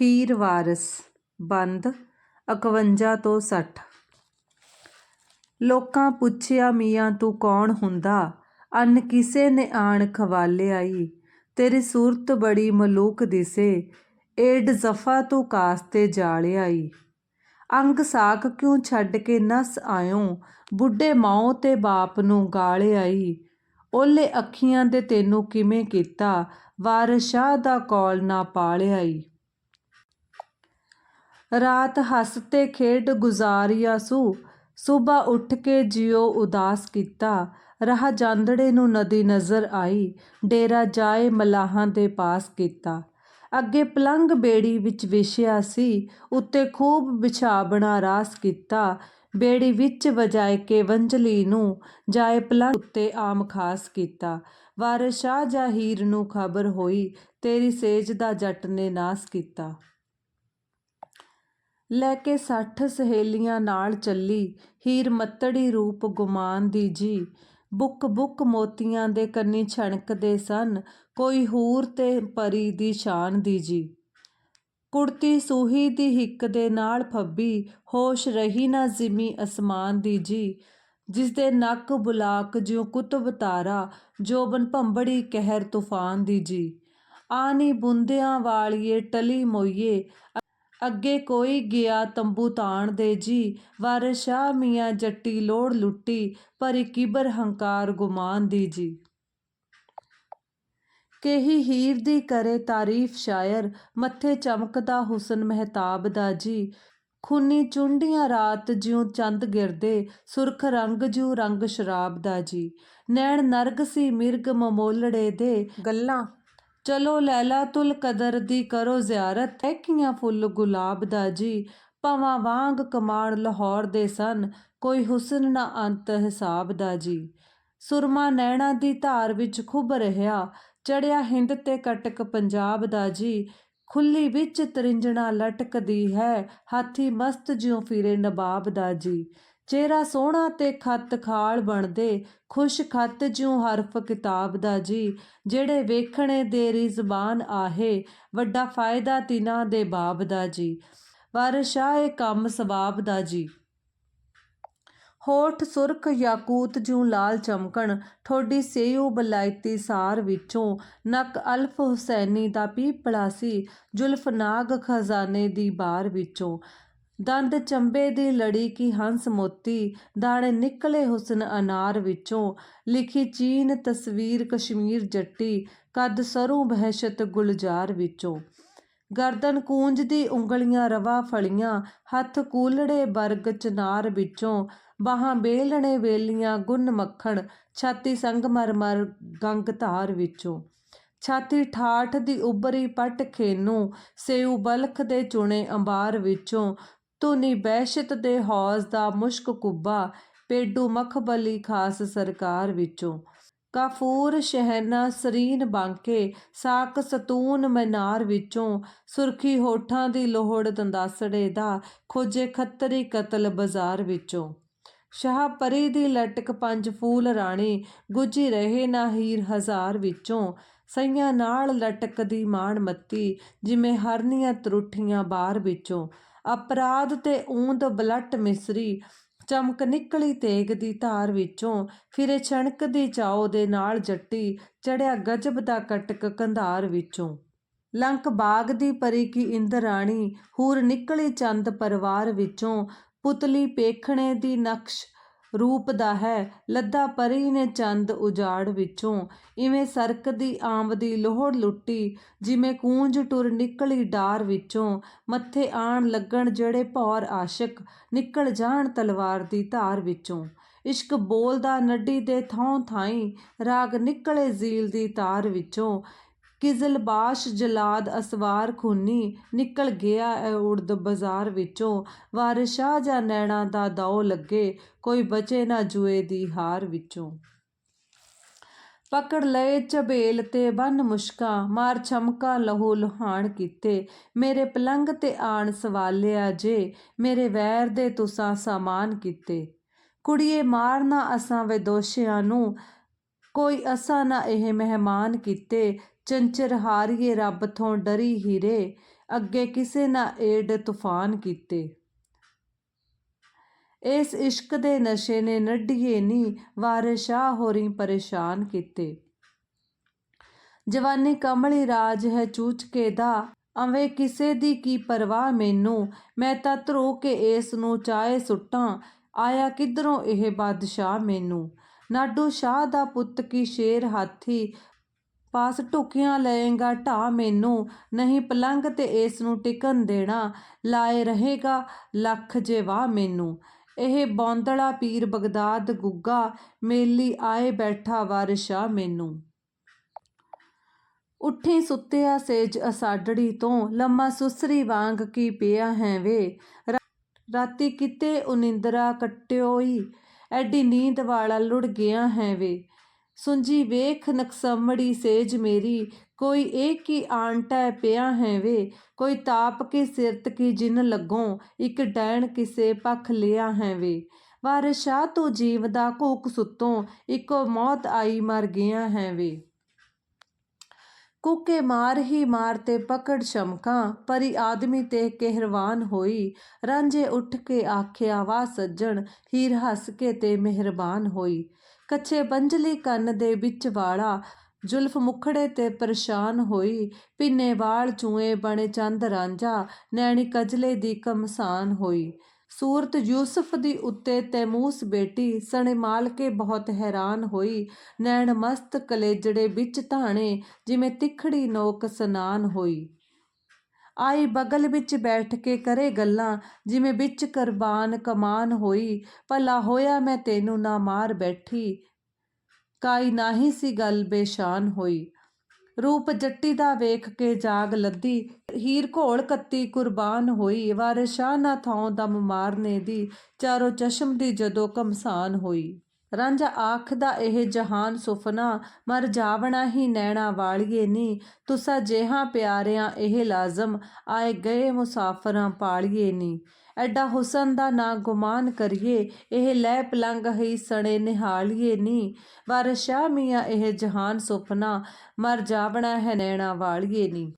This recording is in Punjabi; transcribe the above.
ਹੀਰ ਵਾਰਸ, ਬੰਦ 51 ਤੋਂ 60 ਲੋਕਾਂ ਪੁੱਛਿਆ ਮੀਆਂ, ਤੂੰ ਕੌਣ ਹੁੰਦਾ? ਅੰਨ ਕਿਸੇ ਨੇ ਆਣ ਖਵਾਲੇ ਆਈ? ਤੇਰੀ ਸੂਰਤ ਬੜੀ ਮਲੂਕ ਦਿਸੇ। ਏਡ ਜ਼ਫਾ ਤੂੰ ਕਾਸਤੇ ਜਾਲੇ ਆਈ। ਅੰਗ ਸਾਖ ਕਿਉਂ ਛੱਡ ਕੇ ਨਸ ਆਇਓ ਬੁੱਢੇ ਮਾਓ ਤੇ ਬਾਪ ਨੂੰ ਗਾਲੇ ਆਈ। ਓਲੇ ਅੱਖੀਆਂ ਦੇ ਤੈਨੂੰ ਕਿਵੇਂ ਕੀਤਾ? ਵਾਰਿਸ ਸ਼ਾਹ ਦਾ ਕੌਲ ਨਾ ਪਾਲਿਆਈ। ਰਾਤ ਹੱਸ ਹੱਸਤੇ ਖੇਡ ਗੁਜ਼ਾਰਿਆ ਸੂ। ਸੁਬਾ ਉੱਠ ਕੇ ਜਿਉ ਉਦਾਸ ਕੀਤਾ। ਰਾਹ ਜਾਂਦੜੇ ਨੂੰ ਨਦੀ ਨਜ਼ਰ ਆਈ। ਡੇਰਾ ਜਾਏ ਮਲਾਹਾਂ ਦੇ ਪਾਸ ਕੀਤਾ। ਅੱਗੇ ਪਲੰਗ ਬੇੜੀ ਵਿੱਚ ਵਿਛਿਆ ਸੀ। ਉੱਤੇ ਖੂਬ ਬਿਛਾਵਣਾ ਰਾਸ ਕੀਤਾ। ਬੇੜੀ ਵਿੱਚ ਵਜਾਏ ਕੇ ਵੰਜਲੀ ਨੂੰ ਜਾਏ ਪਲੰਗ ਉੱਤੇ ਆਮ ਖਾਸ ਕੀਤਾ। ਵਾਰਿਸ ਸ਼ਾਹ ਜਾਹੀਰ ਨੂੰ ਖਬਰ ਹੋਈ, ਤੇਰੀ ਸੇਜ ਦਾ ਜੱਟ ਨੇ ਨਾਸ ਕੀਤਾ। ਲੈ ਕੇ ਸੱਠ ਸਹੇਲੀਆਂ ਨਾਲ ਚੱਲੀ, ਹੀਰ ਮੱਤੜੀ ਰੂਪ ਗੁਮਾਨ ਦੀ ਜੀ। ਬੁੱਕ ਬੁੱਕ ਮੋਤੀਆਂ ਦੇ ਕੰਨੀ ਛਣਕਦੇ ਸਨ, ਕੋਈ ਹੂਰ ਤੇ ਪਰੀ ਦੀ ਸ਼ਾਨ ਦੀ ਜੀ। ਕੁੜਤੀ ਸੂਹੀ ਦੀ ਹਿੱਕ ਦੇ ਨਾਲ ਫੱਬੀ, ਹੋਸ਼ ਰਹੀ ਨਾ ਜ਼ਿਮੀ ਅਸਮਾਨ ਦੀ ਜੀ। ਜਿਸ ਦੇ ਨੱਕ ਬੁਲਾਕ ਜਿਉ ਕੁਤਬ ਤਾਰਾ, ਜੋਬਨ ਭੰਬੜੀ ਕਹਿਰ ਤੂਫਾਨ ਦੀ ਜੀ। ਆਨੀ ਬੁੰਦਿਆਂ ਵਾਲੀਏ ਟਲੀ ਮੋਈਏ ਅੱਗੇ ਕੋਈ ਗਿਆ ਤੰਬੂ ਤਾਣ ਦੇ ਜੀ। ਵਾਰਿਸ ਸ਼ਾਹ ਮੀਆਂ ਜੱਟੀ ਲੋੜ ਲੁੱਟੀ ਪਰੀ ਕਿਬਰ ਹੰਕਾਰ ਗੁਮਾਨ ਦੀ ਜੀ। ਕਹੀ ਹੀਰ ਦੀ ਕਰੇ ਤਾਰੀਫ ਸ਼ਾਇਰ, ਮੱਥੇ ਚਮਕਦਾ ਹੁਸਨ ਮਹਿਤਾਬ ਦਾ ਜੀ। ਖੂਨੀ ਚੁੰਡੀਆਂ ਰਾਤ ਜਿਉ ਚੰਦ ਗਿਰਦੇ, ਸੁਰਖ ਰੰਗ ਜਿਉ ਰੰਗ ਸ਼ਰਾਬ ਦਾ ਜੀ। ਨੈਣ ਨਰਗ ਸੀ ਮਿਰਗ ਮਮੋਲੜੇ ਦੇ। ਗੱਲਾਂ ਚਲੋ ਲੈਲਾ ਤੁਲ ਕਦਰ ਦੀ ਕਰੋ ਜ਼ਿਆਰਤ ਤਹਿਕੀਆਂ ਫੁੱਲ ਗੁਲਾਬ ਦਾ ਜੀ? ਭਵਾਂ ਵਾਂਗ ਕਮਾਣ ਲਾਹੌਰ ਦੇ ਸਨ, ਕੋਈ ਹੁਸਨ ਨਾ ਅੰਤ ਹਿਸਾਬ ਦਾ ਜੀ। ਸੁਰਮਾ ਨੈਣਾ ਦੀ ਧਾਰ ਵਿੱਚ ਖੁੱਭ ਰਿਹਾ ਚੜਿਆ ਹਿੰਦ ਤੇ ਕਟਕ ਪੰਜਾਬ ਦਾ ਜੀ। ਖੁੱਲੀ ਵਿੱਚ ਤਰਿੰਜਣਾ ਲਟਕਦੀ ਹੈ, ਹਾਥੀ ਮਸਤ ਜਿਉ ਫਿਰੇ ਨਬਾਬ ਦਾ ਜੀ। ਚਿਹਰਾ ਸੋਹਣਾ ਤੇ ਖੱਤ ਖਾਲ ਬਣਦੇ, ਖੁਸ਼ ਖੱਤ ਜਿਉ ਹਰਫ ਕਿਤਾਬ ਦਾ ਜੀ। ਜਿਹੜੇ ਵੇਖਣੇ ਦੇਰੀ ਜ਼ਬਾਨ ਆਹੇ, ਵੱਡਾ ਫਾਇਦਾ ਤਿਨਾਂ ਦੇ ਬਾਬ ਦਾ ਜੀ। ਵਾਰਿਸ ਇਹ ਕੰਮ ਸਵਾਬ ਦਾ ਜੀ। ਹੋਠ ਸੁਰਖ ਯਾਕੂਤ ਜਿਉ ਲਾਲ ਚਮਕਣ, ਠੋਡੀ ਸੇਯੂ ਬਲਾਇਤੀ ਸਾਰ ਵਿੱਚੋਂ, ਨਕ ਅਲਫ ਹੁਸੈਨੀ ਦਾ ਪੀਪਲਾ ਸੀ, ਜ਼ੁਲਫ ਨਾਗ ਖਜ਼ਾਨੇ ਦੀ ਬਾਰ ਵਿੱਚੋਂ। ਦੰਦ ਚੰਬੇ ਦੀ ਲੜੀ ਕੀ ਹੰਸ ਮੋਤੀ, ਦਾਣੇ ਨਿਕਲੇ ਹੁਸਨ ਅਨਾਰ ਵਿੱਚੋਂ। ਲਿਖੀ ਚੀਨ ਤਸਵੀਰ ਕਸ਼ਮੀਰ ਜੱਟੀ, ਕੱਦ ਸਰੋਂ ਬਹਿਸ਼ਤ ਗੁਲਜ਼ਾਰ ਵਿੱਚੋਂ। ਗਰਦਨ ਕੂੰਜਦੀ ਉਂਗਲੀਆਂ ਰਵਾ ਫਲੀਆਂ, ਹੱਥ ਕੂਲੜੇ ਬਰਗ ਚਨਾਰ ਵਿੱਚੋਂ। ਬਾਹਾਂ ਬੇਲਣੇ ਵੇਲੀਆਂ ਗੁੰਨ ਮੱਖਣ, ਛਾਤੀ ਸੰਗਮਰਮਰ ਗੰਗ ਧਾਰ ਵਿੱਚੋਂ। ਛਾਤੀ ਠਾਠ ਦੀ ਉਬਰੀ ਪੱਟ ਖੇਨੂ ਸੇਉ ਬਲਖ ਦੇ ਚੁਣੇ ਅੰਬਾਰ ਵਿੱਚੋਂ। ਧੁਨੀ ਬਹਿਸ਼ਤ ਦੇ ਹੌਜ਼ ਦਾ ਮੁਸ਼ਕ ਕੁੱਬਾ, ਪੇਡੂ ਮਖਬਲੀ ਖਾਸ ਸਰਕਾਰ ਵਿੱਚੋਂ। ਕਾਫੂਰ ਸ਼ਹਿਨਾ ਸਰੀਨ ਬਾਂਕੇ, ਸਾਕ ਸਤੂਨ ਮਨਾਰ ਵਿੱਚੋਂ। ਸੁਰਖੀ ਹੋਠਾਂ ਦੀ ਲੋਹੜ ਦੰਦਾਸੜੇ ਦਾ, ਖੋਜੇ ਖੱਤਰੀ ਕਤਲ ਬਾਜ਼ਾਰ ਵਿੱਚੋਂ। ਸ਼ਾਹ ਪਰੀ ਦੀ ਲਟਕ ਪੰਜ ਫੂਲ ਰਾਣੀ ਗੁੱਜੀ ਰਹੇ ਨਾ ਹੀਰ ਹਜ਼ਾਰ ਵਿੱਚੋਂ। ਸਈਆਂ ਨਾਲ ਲਟਕਦੀ ਮਾਣ ਮੱਤੀ, ਜਿਵੇਂ ਹਰਨੀਆਂ ਤਰੁੱਠੀਆਂ ਬਾਰ ਵਿੱਚੋਂ। ਅਪਰਾਧ ਤੇ ਊਂਦ ਬਲੱਟ ਮਿਸਰੀ, ਚਮਕ ਨਿਕਲੀ ਤੇਗ ਦੀ ਧਾਰ ਵਿੱਚੋਂ, ਫਿਰੇ ਛਣਕ ਦੀ ਚਾਓ ਦੇ ਨਾਲ ਜੱਟੀ ਚੜਿਆ ਗਜਬ ਦਾ ਕਟਕ ਕੰਧਾਰ ਵਿੱਚੋਂ। ਲੰਕ ਬਾਗ ਦੀ ਪਰੀ ਕੀ ਇੰਦਰਾਣੀ, ਹੂਰ ਨਿਕਲੀ ਚੰਦ ਪਰਿਵਾਰ ਵਿੱਚੋਂ, ਪੁਤਲੀ ਪੇਖਣੇ ਦੀ ਨਕਸ਼ ਰੂਪ ਦਾ ਹੈ। ਲੱਦਾ ਪਰੀ ਨੇ ਚੰਦ ਉਜਾੜ ਵਿੱਚੋਂ ਇਵੇਂ ਸਰਕਦੀ ਆਮਦੀ ਲੋਹੜ ਲੁੱਟੀ, ਜਿਵੇਂ ਕੂੰਜ ਟੁਰ ਨਿਕਲੀ ਡਾਰ ਵਿੱਚੋਂ। ਮੱਥੇ ਆਣ ਲੱਗਣ ਜਿਹੜੇ ਭੌਰ ਆਸ਼ਿਕ ਨਿਕਲ ਜਾਣ ਤਲਵਾਰ ਦੀ ਧਾਰ ਵਿੱਚੋਂ। ਇਸ਼ਕ ਬੋਲਦਾ ਨੱਡੀ ਦੇ ਥਾਂ ਥਾਈ, ਰਾਗ ਨਿਕਲੇ ਜ਼ੀਲ ਦੀ ਤਾਰ ਵਿੱਚੋਂ। ਕਿਜ਼ਲਬਾਸ਼ ਜਲਾਦ ਅਸਵਾਰ ਖੂਨੀ ਨਿਕਲ ਗਿਆ ਐ ਉੜਦ ਬਾਜ਼ਾਰ ਵਿੱਚੋਂ। ਵਾਰਿਸ ਜਾਂ ਨੈਣਾ ਦਾ ਦੌ ਲੱਗੇ, ਕੋਈ ਬਚੇ ਨਾ ਜੂਏ ਦੀ ਹਾਰ ਵਿੱਚੋਂ। ਪਕੜ ਲਏ ਝਬੇਲ ਤੇ ਬੰਨ ਮੁਸ਼ਕਾ, ਮਾਰ ਛਮਕਾ ਲਹੂ ਲੁਹਾਣ ਕੀਤੇ। ਮੇਰੇ ਪਲੰਗ ਤੇ ਆਣ ਸਵਾਲਿਆ ਜੇ, ਮੇਰੇ ਵੈਰ ਦੇ ਤੁਸਾਂ ਸਮਾਨ ਕੀਤੇ। ਕੁੜੀਏ ਮਾਰਨਾ ਅਸਾਂ ਵੇ ਨੂੰ, ਕੋਈ ਅਸਾਂ ਨਾ ਇਹ ਮਹਿਮਾਨ ਕੀਤੇ। ਚੰਚਰ ਹਾਰੀਏ ਰੱਬ ਤੋਂ ਡਰੀ ਹੀਰੇ, ਅੱਗੇ ਕਿਸੇ ਨਾ ਏਡ ਤੂਫਾਨ ਕੀਤੇ। ਇਸ ਇਸ਼ਕ ਦੇ ਨਸ਼ੇ ਨੇ ਨੱਢੀਏ ਨੀ, ਵਾਰਿਸ ਸ਼ਾਹ ਪਰੇਸ਼ਾਨ ਕੀਤੇ। ਜਵਾਨੀ ਕਮਲੀ ਰਾਜ ਹੈ ਚੂਚਕੇ ਦਾ, ਅਵੇ ਕਿਸੇ ਦੀ ਕੀ ਪਰਵਾਹ ਮੈਨੂੰ? ਮੈਂ ਤਾਂ ਧਰੋ ਕੇ ਇਸ ਨੂੰ ਚਾਹੇ ਸੁੱਟਾਂ, ਆਇਆ ਕਿੱਧਰੋਂ ਇਹ ਬਾਦਸ਼ਾਹ ਮੈਨੂੰ? ਨਾਡੂ ਸ਼ਾਹ ਦਾ ਪੁੱਤ ਕੀ ਸ਼ੇਰ ਹਾਥੀ ਪਾਸ ਢੁਕੀਆਂ ਲਏਗਾ ਢਾਹ ਮੈਨੂੰ, ਨਹੀਂ ਪਲੰਘ ਤੇ ਏਸ ਨੂੰ ਟਿਕਣ ਦੇਣਾ, ਲਾਏ ਰਹੇਗਾ ਲੱਖ ਜੇ ਵਾਹ ਮੈਨੂੰ। ਇਹ ਬੌਂਦਲਾ ਪੀਰ ਬਗਦਾਦ ਗੁੱਗਾ, ਮੇਲੀ ਆਏ ਬੈਠਾ ਵਾਰਿਸ ਮੈਨੂੰ। ਉੱਠੀ ਸੁੱਤਿਆ ਸੇਜ ਅਸਾਡੜੀ ਤੋਂ, ਲੰਮਾ ਸੁਸਰੀ ਵਾਂਗ ਕੀ ਪਿਆ ਹੈ ਵੇ? ਰਾਤੀ ਕਿਤੇ ਉਨਿੰਦਰਾ ਕੱਟਿਓਈ, ਐਡੀ ਨੀਂਦ ਵਾਲਾ ਲੁੜ ਗਿਆ ਹੈ ਵੇ? ਸੁੰਜੀ ਵੇਖ ਨਕਸਮੜੀ ਸੇਜ ਮੇਰੀ, ਕੋਈ ਇਹ ਕੀ ਆਂਟੈ ਪਿਆ ਹੈ ਵੇ, ਕੋਈ ਤਾਪ ਕੀ ਸਿਰਤ ਕੀ ਜਿਨ ਲੱਗੋਂ, ਇੱਕ ਡੈਣ ਕਿਸੇ ਪੱਖ ਲਿਆ ਹੈ ਵੇ। ਵਾਰਿਸ ਤੂੰ ਜੀਵ ਦਾ ਘੂਕ ਸੁੱਤੋਂ, ਇੱਕੋ ਮੌਤ ਆਈ ਮਰ ਗਿਆ ਹੈ ਵੇ। ਕੁੱਕੇ ਮਾਰ ਹੀ ਮਾਰ ਤੇ ਪਕੜ ਸ਼ਮਕਾਂ, ਪਰੀ ਆਦਮੀ ਤੇ ਕਹਿਰਵਾਨ ਹੋਈ। ਰਾਂਝੇ ਉੱਠ ਕੇ ਆਖਿਆ ਵਾ ਸੱਜਣ, ਹੀਰ ਹੱਸ ਕੇ ਤੇ ਮਿਹਰਬਾਨ ਹੋਈ। ਕੱਛੇ ਬੰਜਲੀ ਕੰਨ ਦੇ ਵਿੱਚ ਵਾਲਾ, ਜ਼ੁਲਫ ਮੁਖੜੇ ਤੇ ਪਰੇਸ਼ਾਨ ਹੋਈ ਪਿੰਨੇ ਵਾਲ ਚੂਏ ਬਣੇ ਚੰਦ ਰਾਂਝਾ, ਨੈਣੀ ਕਜਲੇ ਦੀ ਕਮਸਾਨ ਹੋਈ। ਸੂਰਤ ਯੂਸਫ ਦੀ ਉੱਤੇ ਤੈਮੂਸ ਬੇਟੀ, ਸਣੇ ਮਾਲ ਕੇ ਬਹੁਤ ਹੈਰਾਨ ਹੋਈ। ਨੈਣ ਮਸਤ ਕਲੇਜੜੇ ਵਿੱਚ ਧਾਣੇ, ਜਿਵੇਂ ਤਿੱਖੜੀ ਨੋਕ ਸਨਾਨ ਹੋਈ। ਆਈ ਬਗਲ ਵਿੱਚ ਬੈਠ ਕੇ ਕਰੇ ਗੱਲਾਂ, ਜਿਵੇਂ ਵਿੱਚ ਕੁਰਬਾਨ ਕਮਾਨ ਹੋਈ, ਭਲਾ ਹੋਇਆ ਮੈਂ ਤੈਨੂੰ ਨਾ ਮਾਰ ਬੈਠੀ। ਕਾਈ ਨਾਹੀ ਸੀ ਗੱਲ ਬੇਸ਼ਾਨ ਹੋਈ। ਰੂਪ ਜੱਟੀ ਦਾ ਵੇਖ ਕੇ ਜਾਗ ਲੱਦੀ, ਹੀਰ ਘੋਲ ਕੱਤੀ ਕੁਰਬਾਨ ਹੋਈ ਵਾਰਿਸ ਸ਼ਾਹ ਨਾ ਥਾਂ ਦਮ ਮਾਰਨੇ ਦੀ, ਚਾਰੋ ਚਸ਼ਮ ਦੀ ਜਦੋਂ ਕਮਸਾਨ ਹੋਈ। ਰਾਂਝਾ ਆਖਦਾ ਇਹ ਜਹਾਨ ਸੁਫਨਾ, ਮਰ ਜਾਵਣਾ ਹੀ ਨੈਣਾ ਵਾਲੀਏ ਨੀ। ਤੁਸਾਂ ਜਿਹਾ ਪਿਆਰਿਆਂ ਇਹ ਲਾਜ਼ਮ, ਆਏ ਗਏ ਮੁਸਾਫਰਾਂ ਪਾਲੀਏ ਨੀ। ਐਡਾ ਹੁਸਨ ਦਾ ਨਾ ਗੁਮਾਨ ਕਰੀਏ, ਇਹ ਲੈ ਪਲੰਗ ਹੀ ਸਣੇ ਨਿਹਾਲੀਏ ਨੀ। ਵਾਰਿਸ ਸ਼ਾਹ ਮੀਆਂ ਇਹ ਜਹਾਨ ਸੁਫਨਾ, ਮਰ ਜਾਵਣਾ ਹੈ ਨੈਣਾ ਵਾਲੀਏ ਨੀ।